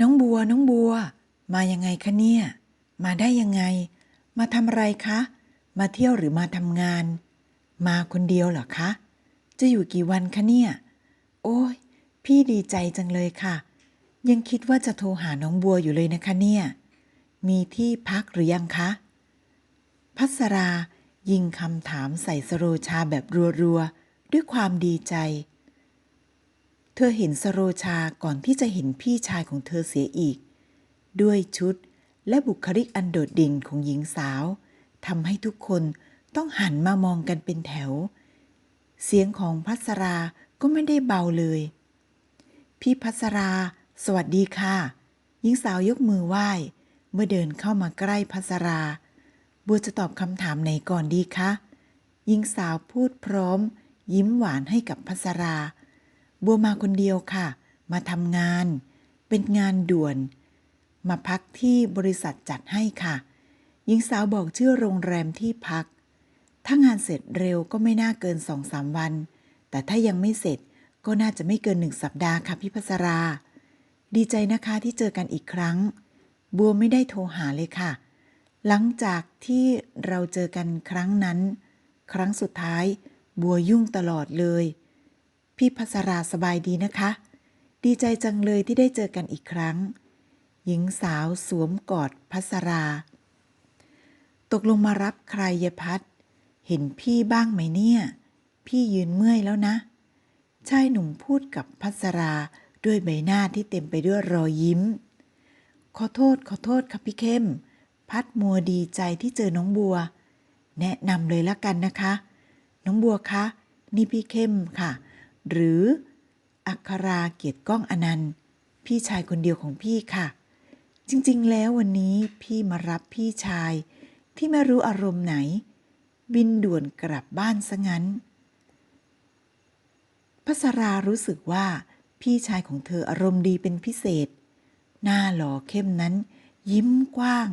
น้องบัว น้องบัว มายังไงคะเนี่ย มาได้ยังไง มาทำอะไรคะ มาเที่ยวหรือมาทำงาน มาคนเดียวเหรอคะ จะอยู่กี่วันคะเนี่ย โอ้ย พี่ดีใจจังเลยค่ะ ยังคิดว่าจะโทรหาน้องบัวอยู่เลยนะคะเนี่ย มีที่พักหรือยังคะ พัสรายิงคำถามใส่สโรชาแบบรัวๆ ด้วยความดีใจ เธอเห็นสโรชาก่อนที่จะเห็นพี่ชายของเธอเสียอีก ด้วยชุดและบุคลิกอันโดดเด่นของหญิงสาวทำให้ทุกคนต้องหันมามองกันเป็นแถว เสียงของพัสราก็ไม่ได้เบาเลย พี่พัสรา สวัสดีค่ะ หญิงสาวยกมือไหว้ เมื่อเดินเข้ามาใกล้พัสราบัวจะตอบคำถามไหนก่อนดีคะหญิงสาวพูดพร้อม ยิ้มหวานให้กับพัสรา บัวมาคนเดียวค่ะ มาทำงาน เป็นงานด่วน มาพักที่บริษัทจัดให้ค่ะ หญิงสาวบอกชื่อโรงแรมที่พัก ถ้างานเสร็จเร็วก็ไม่น่าเกินสองสามวัน แต่ถ้ายังไม่เสร็จก็น่าจะไม่เกินหนึ่งสัปดาห์ค่ะพี่พัสรา ดีใจนะคะที่เจอกันอีกครั้ง บัวไม่ได้โทรหาเลยค่ะ หลังจากที่เราเจอกันครั้งนั้น ครั้งสุดท้าย บัวยุ่งตลอดเลย พี่พัสราสบายดีนะคะ ดีใจจังเลยที่ได้เจอกันอีกครั้ง หญิงสาวสวมกอดพัสรา ตกลงมารับใครยพัดเห็นพี่บ้างไหมเนี่ย พี่ยืนเมื่อยแล้วนะ ชายหนุ่มพูดกับพัสราด้วยใบหน้าที่เต็มไปด้วยรอยยิ้ม ขอโทษขอโทษครับพี่เข้ม พัดมัวดีใจที่เจอน้องบัว แนะนำเลยละกันนะคะ น้องบัวคะ นี่พี่เข้มค่ะ หรือ อัคราเกียรติก้องอนันต์ พี่ชายคนเดียวของพี่ค่ะ จริงๆ แล้ววันนี้พี่มารับพี่ชายที่ไม่รู้อารมณ์ไหน บินด่วนกลับบ้านซะงั้นพัสรารู้สึกว่าพี่ชายของเธออารมณ์ดีเป็นพิเศษ หน้าหล่อเข้มนั้น ยิ้มกว้าง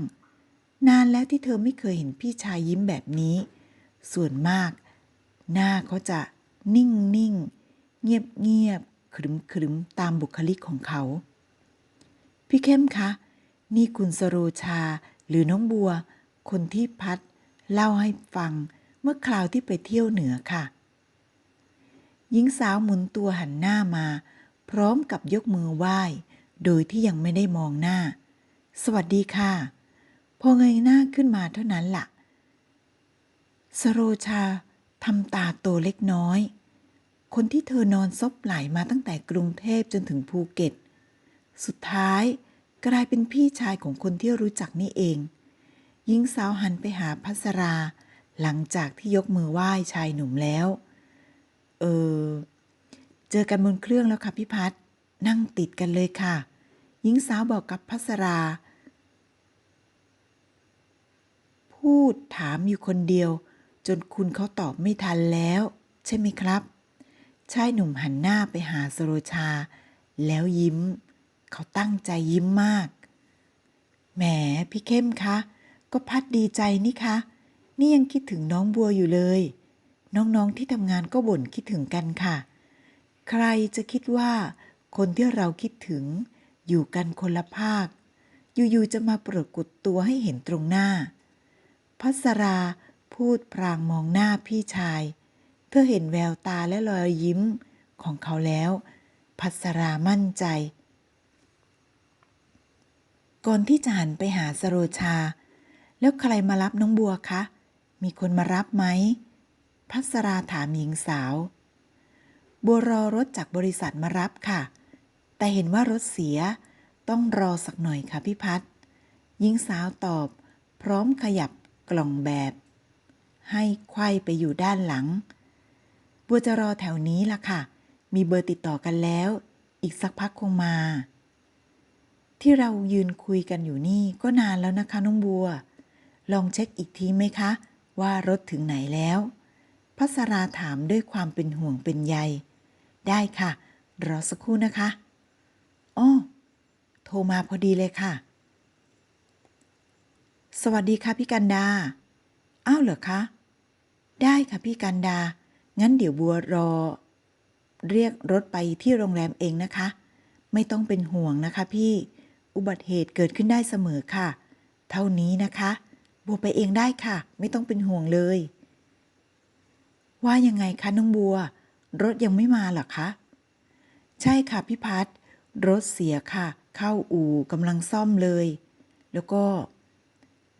นานแล้วที่เธอไม่เคยเห็นพี่ชายยิ้มแบบนี้ ส่วนมาก หน้าเขาจะนิ่งนิ่ง เงียบเงียบขรึมขรึมตามบุคลิกของเขา พี่เข้มคะ นี่คุณสโรชาหรือน้องบัว คนที่พัด เล่าให้ฟังเมื่อคราวที่ไปเที่ยวเหนือค่ะ หญิงสาวหมุนตัวหันหน้ามา พร้อมกับยกมือไหว้ โดยที่ยังไม่ได้มองหน้า สวัสดีค่ะ พอเงยหน้าขึ้นมาเท่านั้นละ่ะ สโรชาทำตาโตเล็กน้อย คนที่เธอนอนซบไหลมาตั้งแต่กรุงเทพจนถึงภูเก็ต สุดท้ายกลายเป็นพี่ชายของคนที่รู้จักนี่เอง หญิงสาวหันไปหาพัสรา หลังจากที่ยกมือไหว้ชายหนุ่มแล้ว เออ เจอกันบนเครื่องแล้วค่ะพี่พัดนั่งติดกันเลยค่ะ หญิงสาวบอกกับพัสรา พูดถามอยู่คนเดียว จนคุณเขาตอบไม่ทันแล้ว ใช่ไหมครับ ชายหนุ่มหันหน้าไปหาสโรชา แล้วยิ้ม เขาตั้งใจยิ้มมาก แหม พี่เข้มคะ ก็พัดดีใจนี่คะ นี่ยังคิดถึงน้องบัวอยู่เลย น้องๆที่ทำงานก็บ่นคิดถึงกันค่ะ ใครจะคิดว่า คนที่เราคิดถึง อยู่กันคนละภาค อยู่ๆจะมาปรากฏตัวให้เห็นตรงหน้าพัสราพูดพรางมองหน้าพี่ชาย ธอเห็นแววตาและรอยยิ้มของเขาแล้ว พัสรามั่นใจ ก่อนที่จะหันไปหาสโรชา แล้วใครมารับน้องบัวคะ มีคนมารับไหม พัสราถามหญิงสาว บัวรอรถจากบริษัทมารับค่ะ แต่เห็นว่ารถเสีย ต้องรอสักหน่อยค่ะพี่พัดหญิงสาวตอบ พร้อมขยับกล่องแบบ ให้ไขว้ไปอยู่ด้านหลัง บัวจะรอแถวนี้ล่ะค่ะ มีเบอร์ติดต่อกันแล้ว อีกสักพักคงมา ที่เรายืนคุยกันอยู่นี่ก็นานแล้วนะคะน้องบัว ลองเช็คอีกทีไหมคะ ว่ารถถึงไหนแล้วพัสราถามด้วยความเป็นห่วงเป็นใย ได้ค่ะ รอสักครู่นะคะอ้อโทรมาพอดีเลยค่ะ สวัสดีค่ะพี่กันดา อ้าวเหรอคะ ได้ค่ะพี่กันดา งั้นเดี๋ยวบัวรอ เรียกรถไปที่โรงแรมเองนะคะ ไม่ต้องเป็นห่วงนะคะพี่ อุบัติเหตุเกิดขึ้นได้เสมอค่ะ เท่านี้นะคะ บัวไปเองได้ค่ะ ไม่ต้องเป็นห่วงเลย ว่ายังไงคะน้องบัว รถยังไม่มาหรอคะ ใช่ค่ะพี่พัดรถเสียค่ะ เข้าอู่กำลังซ่อมเลย แล้วก็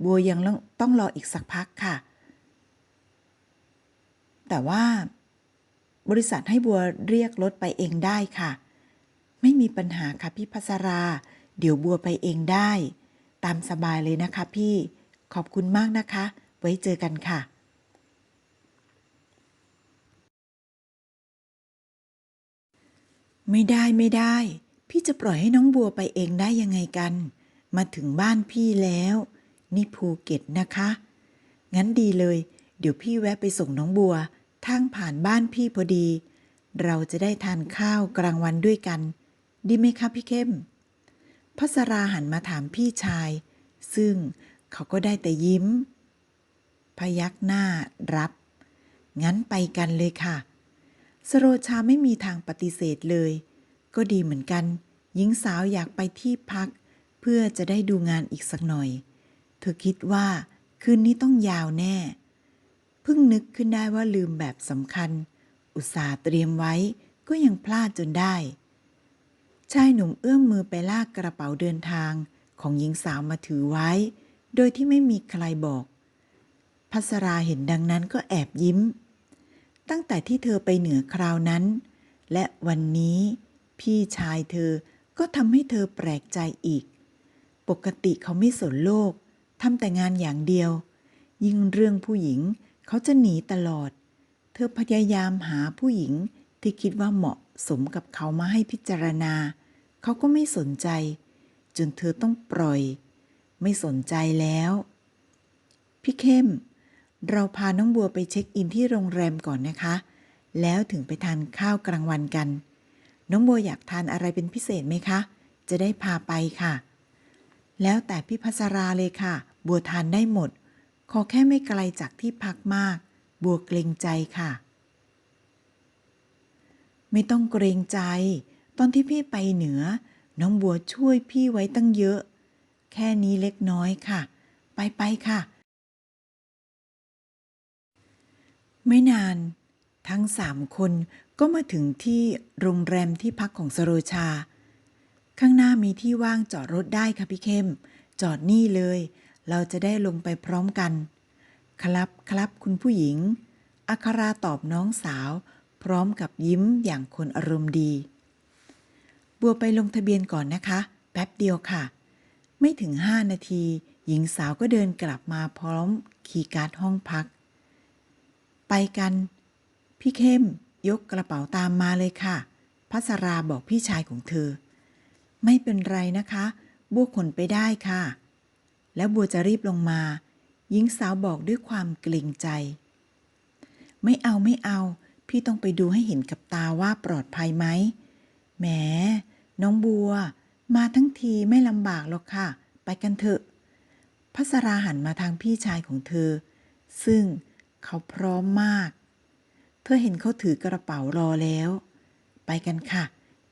บัวยังต้องรออีกสักพักค่ะ แต่ว่า บริษัทให้บัวเรียกรถไปเองได้ค่ะ ไม่มีปัญหาค่ะพี่พัสรา เดี๋ยวบัวไปเองได้ ตามสบายเลยนะคะพี่ขอบคุณมากนะคะ ไว้เจอกันค่ะไม่ได้ไม่ได้ พี่จะปล่อยให้น้องบัวไปเองได้ยังไงกัน มาถึงบ้านพี่แล้ว นี่ภูเก็ตนะคะ งั้นดีเลย เดี๋ยวพี่แวะไปส่งน้องบัว ทางผ่านบ้านพี่พอดี เราจะได้ทานข้าวกลางวันด้วยกัน ดีไหมคะพี่เข้มพัสราหันมาถามพี่ชาย ซึ่งเขาก็ได้แต่ยิ้ม พยักหน้ารับ งั้นไปกันเลยค่ะ สโรชาไม่มีทางปฏิเสธเลย ก็ดีเหมือนกัน หญิงสาวอยากไปที่พัก เพื่อจะได้ดูงานอีกสักหน่อย เธอคิดว่าคืนนี้ต้องยาวแน่ เพิ่งนึกขึ้นได้ว่าลืมแบบสำคัญ อุตส่าห์เตรียมไว้ก็ยังพลาดจนได้ ชายหนุ่มเอื้อมมือไปลากกระเป๋าเดินทางของหญิงสาวมาถือไว้ โดยที่ไม่มีใครบอก พัสราเห็นดังนั้นก็แอบยิ้ม ตั้งแต่ที่เธอไปเหนือคราวนั้น และวันนี้พี่ชายเธอก็ทำให้เธอแปลกใจอีก ปกติเขาไม่สนโลกทำแต่งานอย่างเดียว ยิ่งเรื่องผู้หญิง เขาจะหนีตลอด เธอพยายามหาผู้หญิงที่คิดว่าเหมาะสมกับเขามาให้พิจารณา เขาก็ไม่สนใจ จนเธอต้องปล่อย ไม่สนใจแล้ว พี่เข้ม เราพาน้องบัวไปเช็คอินที่โรงแรมก่อนนะคะ แล้วถึงไปทานข้าวกลางวันกัน น้องบัวอยากทานอะไรเป็นพิเศษไหมคะ จะได้พาไปค่ะ แล้วแต่พี่พัสราเลยค่ะ บัวทานได้หมด ขอแค่ไม่ไกลจากที่พักมาก บัวเกรงใจค่ะ ไม่ต้องเกรงใจ ตอนที่พี่ไปเหนือ น้องบัวช่วยพี่ไว้ตั้งเยอะ แค่นี้เล็กน้อยค่ะ ไปไปค่ะ ไม่นาน ทั้งสามคนก็มาถึงที่โรงแรมที่พักของสโรชา ข้างหน้ามีที่ว่างจอดรถได้ค่ะพี่เข้ม จอดนี่เลย เราจะได้ลงไปพร้อมกัน ครับครับคุณผู้หญิง อัคราตอบน้องสาว พร้อมกับยิ้มอย่างคนอารมณ์ดี บัวไปลงทะเบียนก่อนนะคะ แป๊บเดียวค่ะ ไม่ถึงห้านาที หญิงสาวก็เดินกลับมาพร้อมคีย์การ์ดห้องพัก ไปกัน พี่เข้มยกกระเป๋าตามมาเลยค่ะ พัสราบอกพี่ชายของเธอ ไม่เป็นไรนะคะ บัวขนไปได้ค่ะ แล้วบัวจะรีบลงมาหญิงสาวบอกด้วยความเกรงใจ ไม่เอาไม่เอา พี่ต้องไปดูให้เห็นกับตาว่าปลอดภัยไหมแหม น้องบัว มาทั้งทีไม่ลำบากหรอกค่ะ ไปกันเถอะพัสราหันมาทางพี่ชายของเธอ ซึ่งเขาพร้อมมาก เธอเห็นเขาถือกระเป๋ารอแล้ว ไปกันค่ะ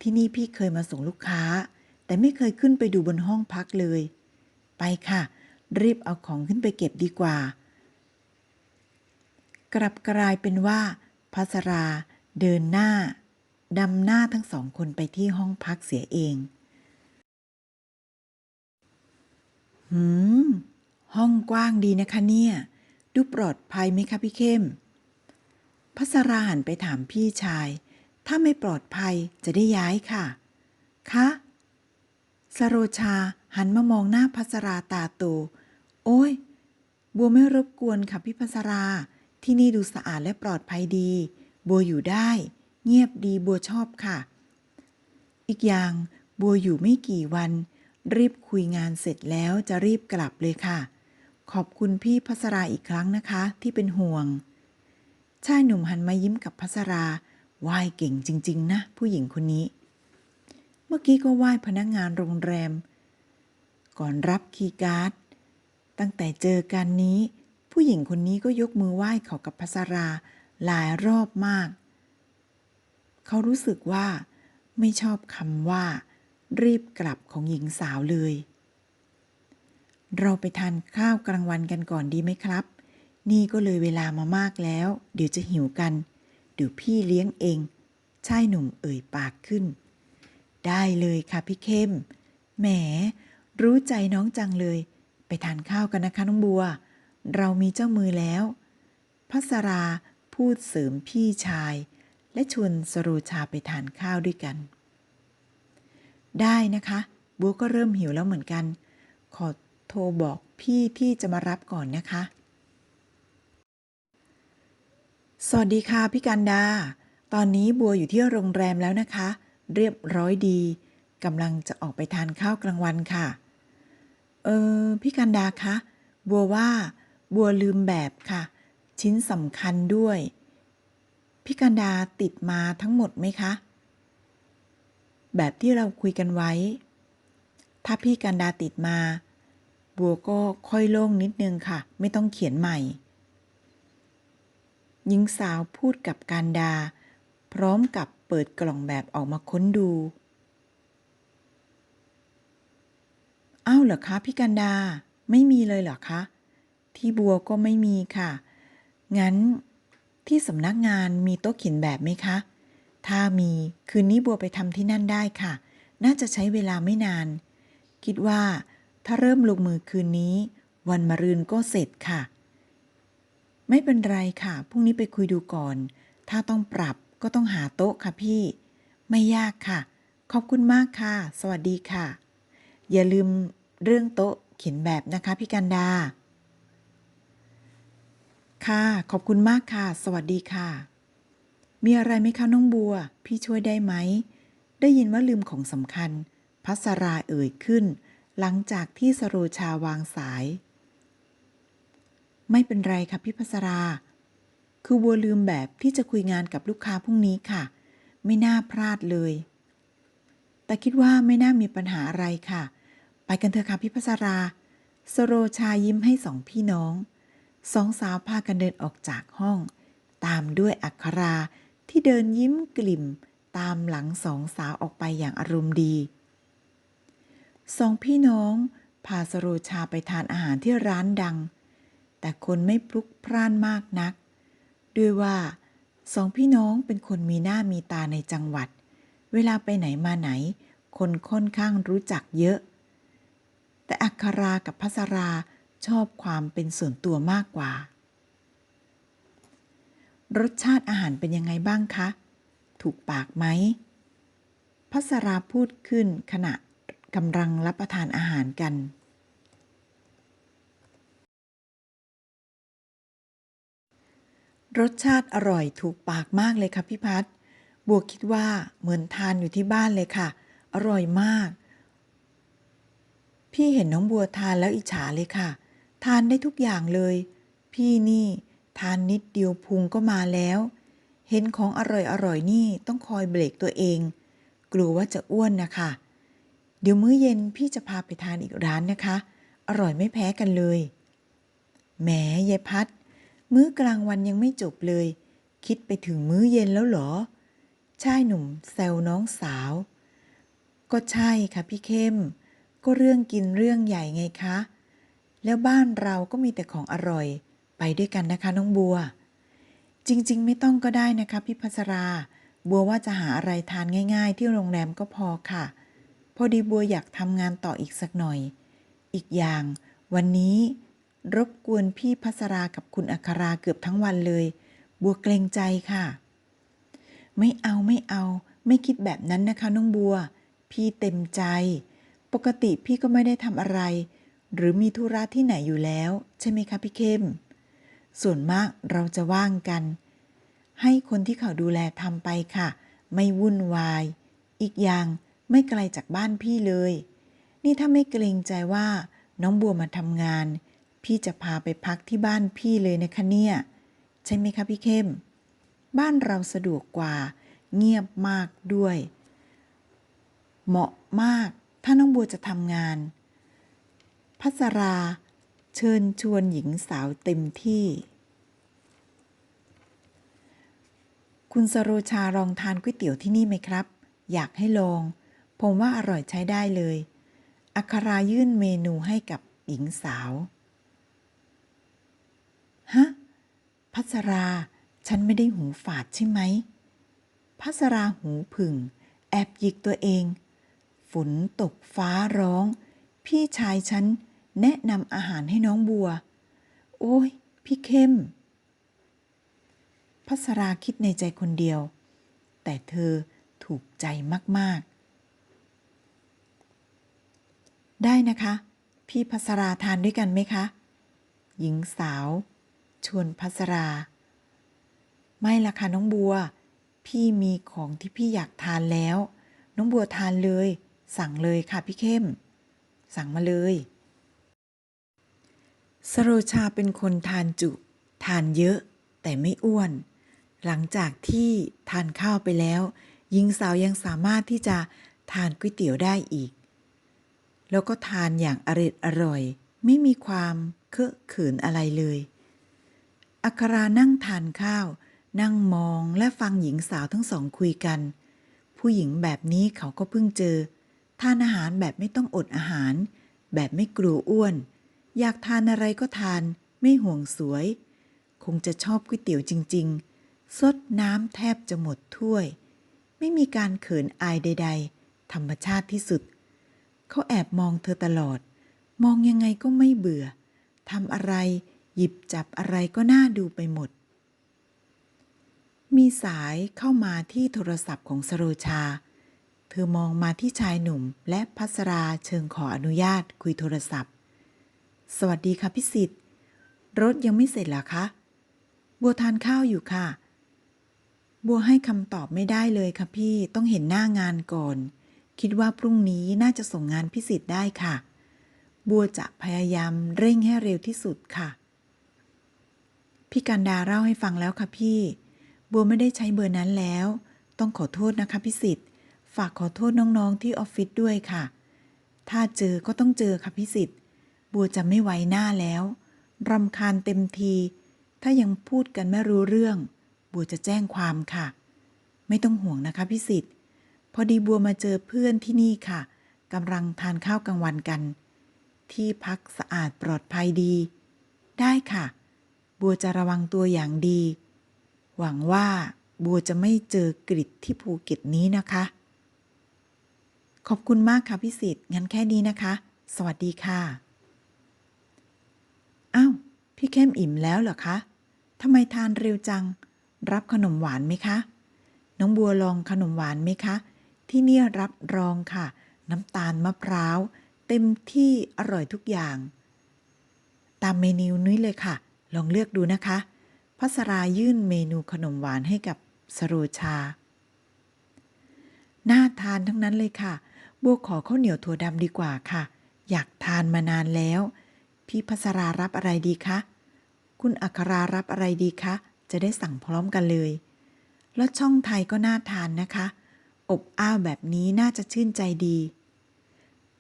ที่นี่พี่เคยมาส่งลูกค้า แต่ไม่เคยขึ้นไปดูบนห้องพักเลย ไปค่ะ รีบเอาของขึ้นไปเก็บดีกว่า กลับกลายเป็นว่าพัสราเดินหน้าดำหน้าทั้งสองคนไปที่ห้องพักเสียเอง หืม ห้องกว้างดีนะคะเนี่ย ดูปลอดภัยไหมคะพี่เข้มพัสราหันไปถามพี่ชาย ถ้าไม่ปลอดภัยจะได้ย้ายค่ะ คะ สโรชาหันมามองหน้าพัสราตาโต โอ้ย บัวไม่รบกวนค่ะพี่พัสรา ที่นี่ดูสะอาดและปลอดภัยดี บัวอยู่ได้ เงียบดีบัวชอบค่ะ อีกอย่างบัวอยู่ไม่กี่วัน รีบคุยงานเสร็จแล้วจะรีบกลับเลยค่ะ ขอบคุณพี่พัสราอีกครั้งนะคะ ที่เป็นห่วง ชายหนุ่มหันมายิ้มกับพัสราไหวเก่งจริง ๆ นะ ผู้หญิงคนนี้ มื่อกี้ก็ไหว้พนักงานโรงแรม ก่อนรับคีย์การ์ด ตั้งแต่เจอกันนี้ ผู้หญิงคนนี้ก็ยกมือไหว้เขากับพัสราหลายรอบมาก เขารู้สึกว่า ไม่ชอบคำว่า รีบกลับของหญิงสาวเลย เราไปทานข้าวกลางวันกันก่อนดีไหมครับ นี่ก็เลยเวลามามากแล้ว เดี๋ยวจะหิวกัน เดี๋ยวพี่เลี้ยงเองชายหนุ่มเอ่ยปากขึ้น ได้เลยค่ะพี่เข้ม แหม รู้ใจน้องจังเลย ไปทานข้าวกันนะคะน้องบัว เรามีเจ้ามือแล้วพัสราพูดเสริมพี่ชาย และชวนสโรชาไปทานข้าวด้วยกัน ได้นะคะ บัวก็เริ่มหิวแล้วเหมือนกัน ขอโทรบอกพี่ที่จะมารับก่อนนะคะ สวัสดีค่ะพี่กันดา ตอนนี้บัวอยู่ที่โรงแรมแล้วนะคะ เรียบร้อยดีกำลังจะออกไปทานข้าวกลางวันค่ะ เออพี่กันดาคะ บัวว่า บัวลืมแบบค่ะ ชิ้นสำคัญด้วย พี่กันดาติดมาทั้งหมดไหมคะ แบบที่เราคุยกันไว้ ถ้าพี่กันดาติดมา บัวก็ค่อยโล่งนิดนึงค่ะ ไม่ต้องเขียนใหม่หญิงสาวพูดกับการดา พร้อมกับ เปิดกล่องแบบออกมาค้นดู อ้าวเหรอคะพี่กันดา ไม่มีเลยเหรอคะ ที่บัวก็ไม่มีค่ะ งั้นที่สำนักงานมีโต๊ะเขียนแบบไหมคะ ถ้ามีคืนนี้บัวไปทำที่นั่นได้ค่ะ น่าจะใช้เวลาไม่นาน คิดว่าถ้าเริ่มลงมือคืนนี้ วันมะรืนก็เสร็จค่ะ ไม่เป็นไรค่ะ พรุ่งนี้ไปคุยดูก่อน ถ้าต้องปรับ ก็ต้องหาโต๊ะค่ะพี่ ไม่ยากค่ะ ขอบคุณมากค่ะ สวัสดีค่ะ อย่าลืมเรื่องโต๊ะเขียนแบบนะคะพี่กันดา ค่ะ ขอบคุณมากค่ะ สวัสดีค่ะ มีอะไรไหมคะน้องบัว พี่ช่วยได้ไหม ได้ยินว่าลืมของสำคัญ พัสราเอ่ยขึ้น หลังจากที่สโรชาวางสาย ไม่เป็นไรค่ะพี่พัสรา คือบัวลืมแบบที่จะคุยงานกับลูกค้าพรุ่งนี้ค่ะ ไม่น่าพลาดเลย แต่คิดว่าไม่น่ามีปัญหาอะไรค่ะ ไปกันเถอะค่ะพี่พัสรา สโรชายิ้มให้สองพี่น้อง สองสาวพากันเดินออกจากห้อง ตามด้วยอัคราที่เดินยิ้มกลิ่ม ตามหลังสองสาวออกไปอย่างอารมณ์ดี สองพี่น้อง พาสโรชาไปทานอาหารที่ร้านดัง แต่คนไม่พลุกพล่านมากนัก ด้วยว่าสองพี่น้องเป็นคนมีหน้ามีตาในจังหวัด เวลาไปไหนมาไหน คนค่อนข้างรู้จักเยอะ แต่อัครากับพัสราชอบความเป็นส่วนตัวมากกว่า รสชาติอาหารเป็นยังไงบ้างคะ ถูกปากไหมพัสราพูดขึ้นขณะกำลังรับประทานอาหารกัน รสชาติอร่อยถูกปากมากเลยค่ะพี่พัฒบัวคิดว่าเหมือนทานอยู่ที่บ้านเลยค่ะ อร่อยมาก พี่เห็นน้องบัวทานแล้วอิจฉาเลยค่ะ ทานได้ทุกอย่างเลย พี่นี่ทานนิดเดียวพุงก็มาแล้ว เห็นของอร่อยอร่อยนี่ต้องคอยเบรกตัวเอง กลัวว่าจะอ้วนนะคะ เดี๋ยวมื้อเย็นพี่จะพาไปทานอีกร้านนะคะ อร่อยไม่แพ้กันเลย แหมยายพัด มื้อกลางวันยังไม่จบเลย คิดไปถึงมื้อเย็นแล้วหรอ ชายหนุ่มแซวน้องสาว ก็ใช่ค่ะพี่เข้ม ก็เรื่องกินเรื่องใหญ่ไงคะ แล้วบ้านเราก็มีแต่ของอร่อย ไปด้วยกันนะคะน้องบัว จริงๆ ไม่ต้องก็ได้นะคะพี่พัสรา บัวว่าจะหาอะไรทานง่าย ๆ ที่โรงแรมก็พอค่ะ พอดีบัวอยากทำงานต่ออีกสักหน่อย อีกอย่าง วันนี้ รบกวนพี่พัสรากับคุณอัคราเกือบทั้งวันเลย บัวเกรงใจค่ะ ไม่เอาไม่เอา ไม่คิดแบบนั้นนะคะน้องบัว พี่เต็มใจ ปกติพี่ก็ไม่ได้ทำอะไร หรือมีธุระที่ไหนอยู่แล้ว ใช่ไหมคะพี่เข้ม ส่วนมากเราจะว่างกัน ให้คนที่เขาดูแลทำไปค่ะ ไม่วุ่นวาย อีกอย่างไม่ไกลจากบ้านพี่เลย นี่ถ้าไม่เกรงใจว่า น้องบัวมาทำงาน พี่จะพาไปพักที่บ้านพี่เลยนะคะเนี่ย ใช่ไหมคะพี่เข้ม บ้านเราสะดวกกว่า เงียบมากด้วย เหมาะมากถ้าน้องบัวจะทำงาน พัสราเชิญชวนหญิงสาวเต็มที่ คุณสโรชาลองทานก๋วยเตี๋ยวที่นี่ไหมครับ อยากให้ลอง ผมว่าอร่อยใช้ได้เลย อัครายื่นเมนูให้กับหญิงสาว ฮะพัสรา ฉันไม่ได้หูฝาดใช่ไหมพัสราหูผึ่ง แอบหยิกตัวเอง ฝนตกฟ้าร้อง พี่ชายฉันแนะนำอาหารให้น้องบัว โอ้ย พี่เข้มพัสราคิดในใจคนเดียว แต่เธอถูกใจมาก ๆ ได้นะคะ พี่พัสราทานด้วยกันไหมคะ หญิงสาว ชวนพัสรา ไม่ละค่ะน้องบัว พี่มีของที่พี่อยากทานแล้ว น้องบัวทานเลย สั่งเลยค่ะพี่เข้ม สั่งมาเลย สโรชาเป็นคนทานจุ ทานเยอะ แต่ไม่อ้วน หลังจากที่ทานข้าวไปแล้วหญิงสาวยังสามารถที่จะทานก๋วยเตี๋ยวได้อีก แล้วก็ทานอย่างอร็ดอร่อย ไม่มีความเคอะเขินอะไรเลย อัครานั่งทานข้าว นั่งมองและฟังหญิงสาวทั้งสองคุยกัน ผู้หญิงแบบนี้เขาก็เพิ่งเจอ ทานอาหารแบบไม่ต้องอดอาหาร แบบไม่กลัวอ้วน อยากทานอะไรก็ทาน ไม่ห่วงสวย คงจะชอบก๋วยเตี๋ยวจริงๆสดน้ำแทบจะหมดถ้วย ไม่มีการเขินอายใด ๆ ธรรมชาติที่สุด เขาแอบมองเธอตลอด มองยังไงก็ไม่เบื่อทำอะไร หยิบจับอะไรก็น่าดูไปหมด มีสายเข้ามาที่โทรศัพท์ของสโรชา เธอมองมาที่ชายหนุ่มและพัสราเชิงขออนุญาตคุยโทรศัพท์ สวัสดีค่ะพิสิทธิ์ รถยังไม่เสร็จเหรอคะ บัวทานข้าวอยู่ค่ะ บัวให้คำตอบไม่ได้เลยค่ะพี่ ต้องเห็นหน้างานก่อน คิดว่าพรุ่งนี้น่าจะส่งงานพิสิทธิ์ได้ค่ะ บัวจะพยายามเร่งให้เร็วที่สุดค่ะ พี่กันดาเล่าให้ฟังแล้วค่ะพี่ บัวไม่ได้ใช้เบอร์นั้นแล้ว ต้องขอโทษนะคะพิสิทธิ์ฝากขอโทษน้องๆที่ออฟฟิศด้วยค่ะ ถ้าเจอก็ต้องเจอค่ะพิสิทธิ์บัวจะไม่ไว้หน้าแล้วรำคาญเต็มที ถ้ายังพูดกันไม่รู้เรื่อง บัวจะแจ้งความค่ะ ไม่ต้องห่วงนะคะพิสิทธิ์พอดีบัวมาเจอเพื่อนที่นี่ค่ะกำลังทานข้าวกลางวันกัน ที่พักสะอาดปลอดภัยดี ได้ค่ะ บัวจะระวังตัวอย่างดี หวังว่าบัวจะไม่เจอกริดที่ภูเก็ตนี้นะคะ ขอบคุณมากค่ะพิสิทธิ์งั้นแค่นี้นะคะ สวัสดีค่ะอ้าวพี่เข้มอิ่มแล้วเหรอคะทำไมทานเร็วจัง รับขนมหวานไหมคะ น้องบัวลองขนมหวานไหมคะ ที่นี่รับรองค่ะ น้ำตาลมะพร้าว เต็มที่อร่อยทุกอย่าง ตามเมนูนี้เลยค่ะ ลองเลือกดูนะคะ พัสรายื่นเมนูขนมหวานให้กับสโรชา น่าทานทั้งนั้นเลยค่ะ บัวขอข้าวเหนียวถั่วดำดีกว่าค่ะ อยากทานมานานแล้ว พี่พัสรารับอะไรดีคะ คุณอัครารับอะไรดีคะ จะได้สั่งพร้อมกันเลยแล้วช่องไทยก็น่าทานนะคะ อบอ้าวแบบนี้น่าจะชื่นใจดี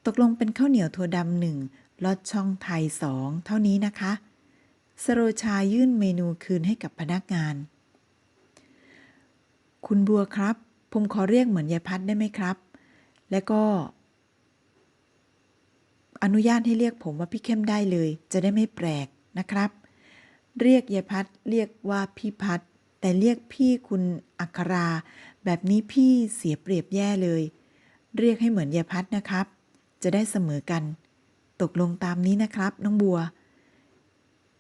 ตกลงเป็นข้าวเหนียวถั่วดำหนึ่งลอดช่องไทยสองเท่านี้นะคะ สโรชายื่นเมนูคืนให้กับพนักงาน คุณบัวครับ ผมขอเรียกเหมือนยายพัดได้ไหมครับ และก็ อนุญาตให้เรียกผมว่าพี่เข้มได้เลย จะได้ไม่แปลกนะครับ เรียกยายพัดเรียกว่าพี่พัด แต่เรียกพี่คุณอัครา แบบนี้พี่เสียเปรียบแย่เลย เรียกให้เหมือนยายพัดนะครับ จะได้เสมอกัน ตกลงตามนี้นะครับ น้องบัว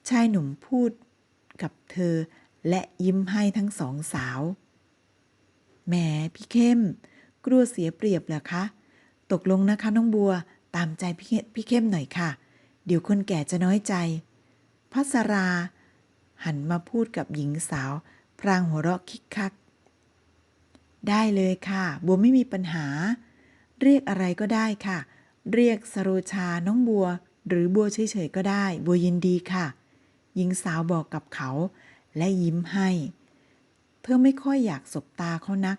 ชายหนุ่มพูดกับเธอและยิ้มให้ทั้งสองสาว แหมพี่เข้ม กลัวเสียเปรียบเหรอคะ ตกลงนะคะน้องบัวตามใจพี่พี่เข้มหน่อยค่ะ เดี๋ยวคนแก่จะน้อยใจพัสรา หันมาพูดกับหญิงสาว พรางหัวเราะคิกคัก ได้เลยค่ะ บัวไม่มีปัญหา เรียกอะไรก็ได้ค่ะ เรียกสโรชาน้องบัว หรือบัวเฉยๆก็ได้ บัวยินดีค่ะ หญิงสาวบอกกับเขาและยิ้มให้ เธอไม่ค่อยอยากสบตาเขานัก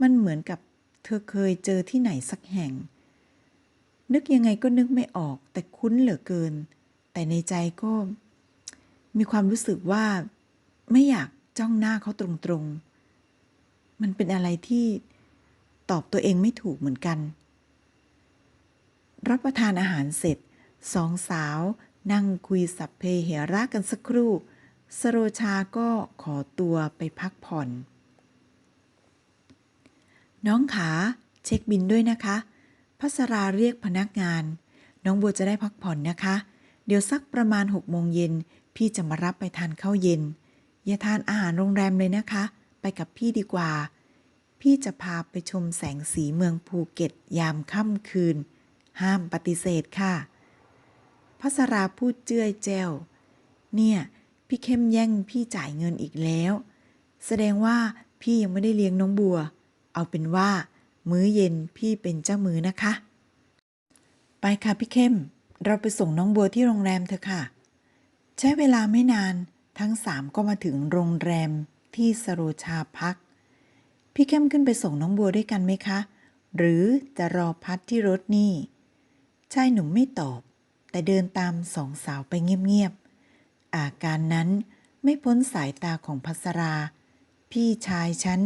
มันเหมือนกับเธอเคยเจอที่ไหนสักแห่ง นึกยังไงก็นึกไม่ออกแต่คุ้นเหลือเกิน แต่ในใจก็ มีความรู้สึกว่า ไม่อยากจ้องหน้าเขาตรงๆ มันเป็นอะไรที่ตอบตัวเองไม่ถูกเหมือนกัน รับประทานอาหารเสร็จ สองสาว นั่งคุยสัพเพเหระกันสักครู่ สโรชาก็ขอตัวไปพักผ่อน น้องขาเช็คบินด้วยนะคะพัสราเรียกพนักงาน น้องบัวจะได้พักผ่อนนะคะ เดี๋ยวสักประมาณหกโมงเย็นพี่จะมารับไปทานข้าวเย็น อย่าทานอาหารโรงแรมเลยนะคะ ไปกับพี่ดีกว่า พี่จะพาไปชมแสงสีเมืองภูเก็ตยามค่ำคืน ห้ามปฏิเสธค่ะ พัสราพูดเจ้ยแจ้ว เนี่ย พี่เข้มแย่งพี่จ่ายเงินอีกแล้ว แสดงว่าพี่ยังไม่ได้เลี้ยงน้องบัว เอาเป็นว่า มื้อเย็นพี่เป็นเจ้ามือนะคะ ไปค่ะพี่เข้ม เราไปส่งน้องบัวที่โรงแรมเถอะค่ะ ใช้เวลาไม่นานทั้งสามก็มาถึงโรงแรมที่สโรชาพัก พี่เข้มขึ้นไปส่งน้องบัวด้วยกันไหมคะ หรือจะรอพัดที่รถนี่ ชายหนุ่มไม่ตอบ แต่เดินตามสองสาวไปเงียบๆ อาการนั้นไม่พ้นสายตาของพัสรา พี่ชายฉัน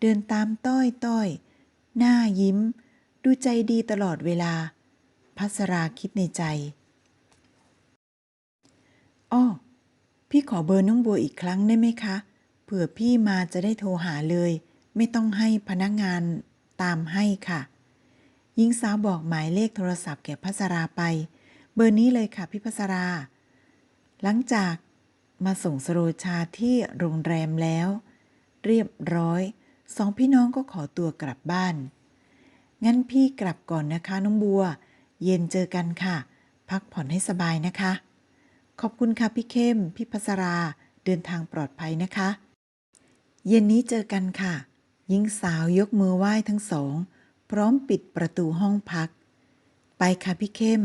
เดินตามต้อยต้อยๆหน้ายิ้ม ดูใจดีตลอดเวลา พัสราคิดในใจ อ้อ พี่ขอเบอร์น้องบัวอีกครั้งได้ไหมคะ เผื่อพี่มาจะได้โทรหาเลย ไม่ต้องให้พนักงานตามให้ค่ะหญิงสาวบอกหมายเลขโทรศัพท์แก่พัสราไป เบอร์นี้เลยค่ะพี่พัสรา หลังจากมาส่งสโรชาที่โรงแรมแล้ว เรียบร้อย สองพี่น้องก็ขอตัวกลับบ้าน งั้นพี่กลับก่อนนะคะน้องบัว เย็นเจอกันค่ะ พักผ่อนให้สบายนะคะ ขอบคุณค่ะพี่เข้ม พี่พัสราเดินทางปลอดภัยนะคะ เย็นนี้เจอกันค่ะหญิงสาวยกมือไหว้ทั้งสอง พร้อมปิดประตูห้องพัก ไปค่ะพี่เข้ม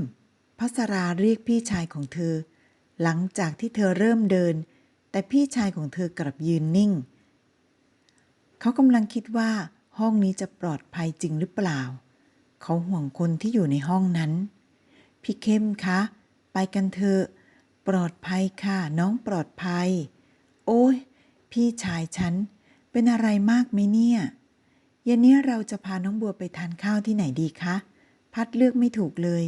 พัสราเรียกพี่ชายของเธอ หลังจากที่เธอเริ่มเดิน แต่พี่ชายของเธอกลับยืนนิ่ง เขากำลังคิดว่าห้องนี้จะปลอดภัยจริงหรือเปล่า เขาห่วงคนที่อยู่ในห้องนั้น พี่เข้มคะ ไปกันเถอะ ปลอดภัยค่ะ น้องปลอดภัย โอ้ย พี่ชายฉัน เป็นอะไรมากไหมเนี่ยเย็นนี้เราจะพาน้องบัวไปทานข้าวที่ไหนดีคะ พัดเลือกไม่ถูกเลย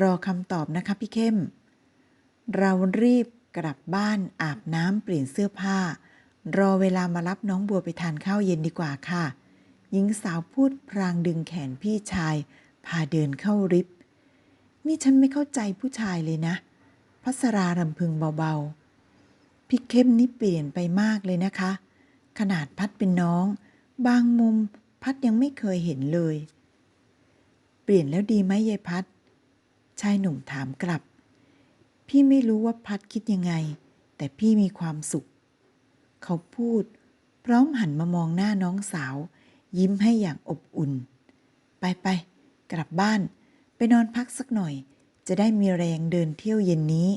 รอคำตอบนะคะพี่เข้ม เรารีบกลับบ้านอาบน้ำเปลี่ยนเสื้อผ้า รอเวลามารับน้องบัวไปทานข้าวเย็นดีกว่าค่ะ หญิงสาวพูดพรางดึงแขนพี่ชาย พาเดินเข้าริฟต์นี่ฉันไม่เข้าใจผู้ชายเลยนะพัสรารำพึงเบาๆ พี่เข้มนี่เปลี่ยนไปมากเลยนะคะ ขนาดพัดเป็นน้อง บางมุมพัดยังไม่เคยเห็นเลย เปลี่ยนแล้วดีไหมยายพัด ชายหนุ่มถามกลับ พี่ไม่รู้ว่าพัดคิดยังไง แต่พี่มีความสุข เขาพูด พร้อมหันมามองหน้าน้องสาว ยิ้มให้อย่างอบอุ่น ไปไปกลับบ้าน ไปนอนพักสักหน่อย จะได้มีแรงเดินเที่ยวเย็นนี้